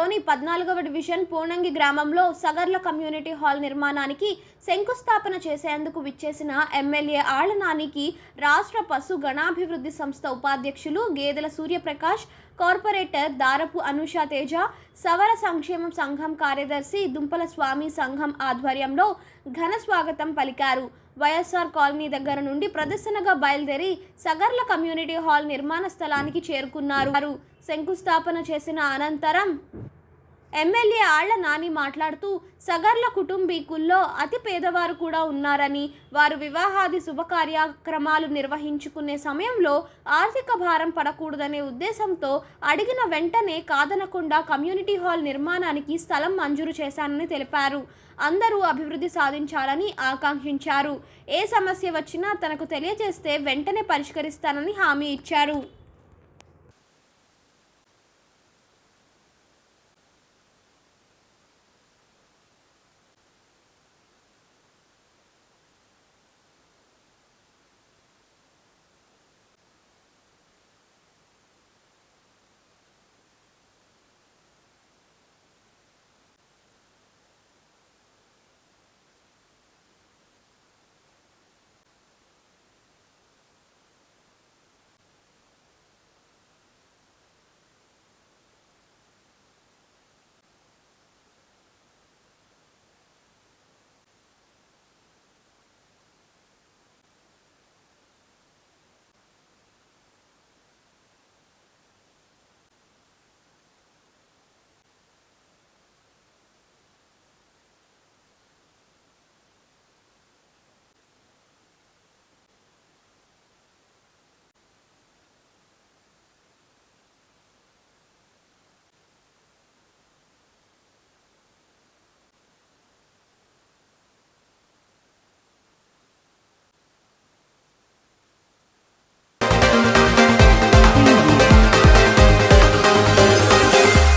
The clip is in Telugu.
నియోజకవర్గంలోని పద్నాలుగవ డివిజన్ పోనంగి గ్రామంలో సగర్ల కమ్యూనిటీ హాల్ నిర్మాణానికి శంకుస్థాపన చేసేందుకు విచ్చేసిన ఎమ్మెల్యే ఆళ్ళనానికి రాష్ట్ర పశు గణాభివృద్ధి సంస్థ ఉపాధ్యక్షులు గేదెల సూర్యప్రకాష్ కార్పొరేటర్ దారపు అనుష తేజ సవర సంక్షేమం సంఘం కార్యదర్శి దుంపల స్వామి సంఘం ఆధ్వర్యంలో ఘన స్వాగతం పలికారు. వైఎస్ఆర్ కాలనీ దగ్గర నుండి ప్రదర్శనగా బయలుదేరి సగర్ల కమ్యూనిటీ హాల్ నిర్మాణ స్థలానికి చేరుకున్నారు. శంకుస్థాపన చేసిన అనంతరం ఎమ్మెల్యే ఆళ్ళ నాని మాట్లాడుతూ సగర్ల కుటుంబీకుల్లో అతి పేదవారు కూడా ఉన్నారని వారు వివాహాది శుభకార్యక్రమాలు నిర్వహించుకునే సమయంలో ఆర్థిక భారం పడకూడదనే ఉద్దేశంతో అడిగిన వెంటనే కాదనకుండా కమ్యూనిటీ హాల్ నిర్మాణానికి స్థలం మంజూరు చేశానని తెలిపారు. అందరూ అభివృద్ధి సాధించాలని ఆకాంక్షించారు. ఏ సమస్య వచ్చినా తనకు తెలియజేస్తే వెంటనే పరిష్కరిస్తానని హామీ ఇచ్చారు.